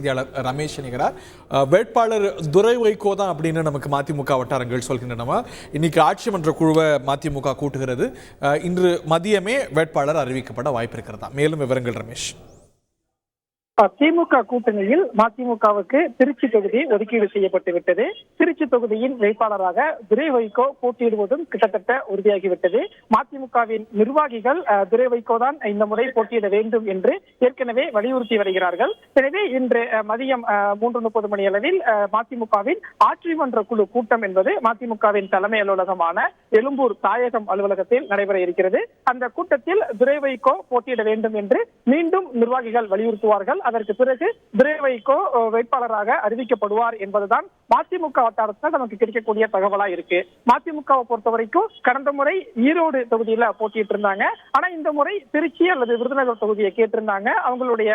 செய்தியாளர் ரமேஷ் இணைகிறார் வேட்பாளர் துரை வைகோ தான் அப்படின்னு நமக்கு மதிமுக வட்டாரங்கள் சொல்கின்றனவா இன்னைக்கு ஆட்சி மன்ற குழுவை மதிமுக கூட்டுகிறது. இன்று மதியமே வேட்பாளர் அறிவிக்கப்பட வாய்ப்பு இருக்கிறதா? மேலும் விவரங்கள் ரமேஷ். திமுக கூட்டணியில் மதிமுகவுக்கு திருச்சி தொகுதி ஒதுக்கீடு செய்யப்பட்டு விட்டது. திருச்சி தொகுதியின் வேட்பாளராக துரை வைகோ போட்டியிடுவதும் கிட்டத்தட்ட உறுதியாகிவிட்டது. மதிமுகவின் நிர்வாகிகள் துரை வைகோ தான் இந்த முறை போட்டியிட வேண்டும் என்று ஏற்கனவே வலியுறுத்தி வருகிறார்கள். எனவே இன்று மதியம் மூன்று முப்பது மணி அளவில் மதிமுகவின் ஆட்சி மன்ற குழு கூட்டம் என்பது மதிமுகவின் தலைமை அலுவலகமான எழும்பூர் தாயகம் அலுவலகத்தில் நடைபெற இருக்கிறது. அந்த கூட்டத்தில் துரை வைகோ போட்டியிட வேண்டும் என்று மீண்டும் நிர்வாகிகள் வலியுறுத்துவார்கள். அதற்கு பிறகு துரை வேட்பாளராக அறிவிக்கப்படுவார் என்பதுதான் மதிமுக வட்டாரத்தில் நமக்கு கிடைக்கக்கூடிய தகவலா இருக்கு. மதிமுகவை பொறுத்த வரைக்கும் கடந்த முறை ஈரோடு தொகுதியில போட்டிட்டு இருந்தாங்க. ஆனா இந்த முறை திருச்சி அல்லது விருதுநகர் தொகுதியை கேட்டிருந்தாங்க. அவங்களுடைய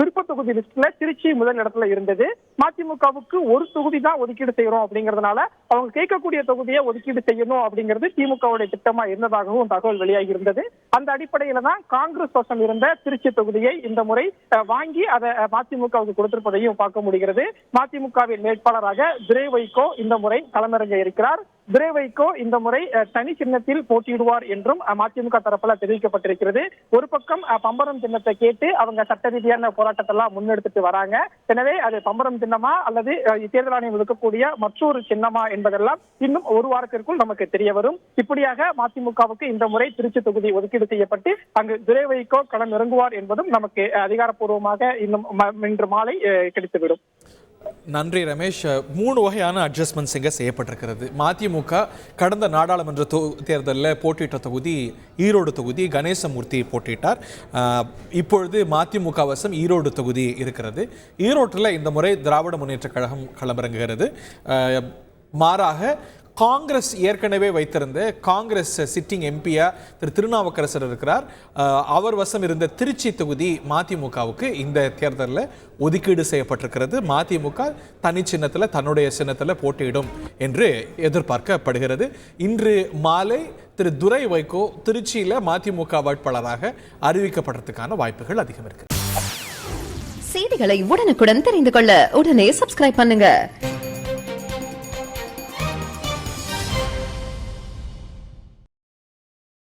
விருப்ப தொகுதி லிஸ்ட்ல திருச்சி முதல் இடத்துல இருந்தது. மதிமுகவுக்கு ஒரு தொகுதி தான் ஒதுக்கீடு செய்யறோம் அப்படிங்கறதுனால அவங்க கேட்கக்கூடிய தொகுதியை ஒதுக்கீடு செய்யணும் அப்படிங்கிறது திமுகவுடைய திட்டமா இருந்ததாகவும் தகவல் வெளியாகி இருந்தது. அந்த அடிப்படையில தான் காங்கிரஸ் வசம் இருந்த திருச்சி தொகுதியை இந்த முறை வாங்கி அதை மதிமுகவுக்கு கொடுத்திருப்பதையும் பார்க்க முடிகிறது. மதிமுகவின் வேட்பாளராக துரை வைகோ இந்த முறை களமிறங்க இருக்கிறார். துரை வைகோ இந்த முறை தனி சின்னத்தில் போட்டியிடுவார் என்றும் மதிமுக தரப்புல தெரிவிக்கப்பட்டிருக்கிறது. ஒரு பக்கம் பம்பரம் சின்னத்தை கேட்டு அவங்க சட்ட ரீதியான போராட்டத்தை எல்லாம் முன்னெடுத்துட்டு வராங்க. எனவே அது பம்பரம் சின்னமா அல்லது தேர்தல் ஆணையம் ஒதுக்கக்கூடிய மற்றொரு சின்னமா என்பதெல்லாம் இன்னும் ஒரு வாரத்திற்குள் நமக்கு தெரிய வரும். இப்படியாக மதிமுகவுக்கு இந்த முறை திருச்சி தொகுதி ஒதுக்கீடு செய்யப்பட்டு அங்கு துரை வைகோ களம் இறங்குவார் என்பதும் நமக்கு அதிகாரப்பூர்வமாக இன்னும் இன்று மாலை கிடைத்துவிடும். நன்றி ரமேஷ். மூணு வகையான அட்ஜஸ்ட்மெண்ட்ஸ் இங்கே செய்யப்பட்டிருக்கிறது. மதிமுக கடந்த நாடாளுமன்ற தொ தேர்தலில் போட்டியிட்ட தொகுதி ஈரோடு தொகுதி கணேசமூர்த்தி போட்டியிட்டார். இப்பொழுது மதிமுக வசம் ஈரோடு தொகுதி இருக்கிறது. ஈரோட்டில் இந்த முறை திராவிட முன்னேற்றக் கழகம் களமிறங்குகிறது. மாறாக காங்கிரஸ் ஏற்கனவே வைத்திருந்த காங்கிரஸ் சிட்டிங் எம்பியா திரு திருநாவுக்கரசர் இருக்கிறார். அவர் வசம் இருந்த திருச்சி தொகுதி மதிமுகவுக்கு இந்த தேர்தலில் ஒதுக்கீடு செய்யப்பட்டிருக்கிறது. மதிமுக தனி சின்னத்தில் தன்னுடைய சின்னத்தில் போட்டியிடும் என்று எதிர்பார்க்கப்படுகிறது. இன்று மாலை திரு துரை வைகோ திருச்சியில் மதிமுக வேட்பாளராக அறிவிக்கப்படுறதுக்கான வாய்ப்புகள் அதிகம் இருக்கு. செய்திகளை உடனுக்குடன் தெரிந்து கொள்ள உடனே சப்ஸ்கிரைப் பண்ணுங்க.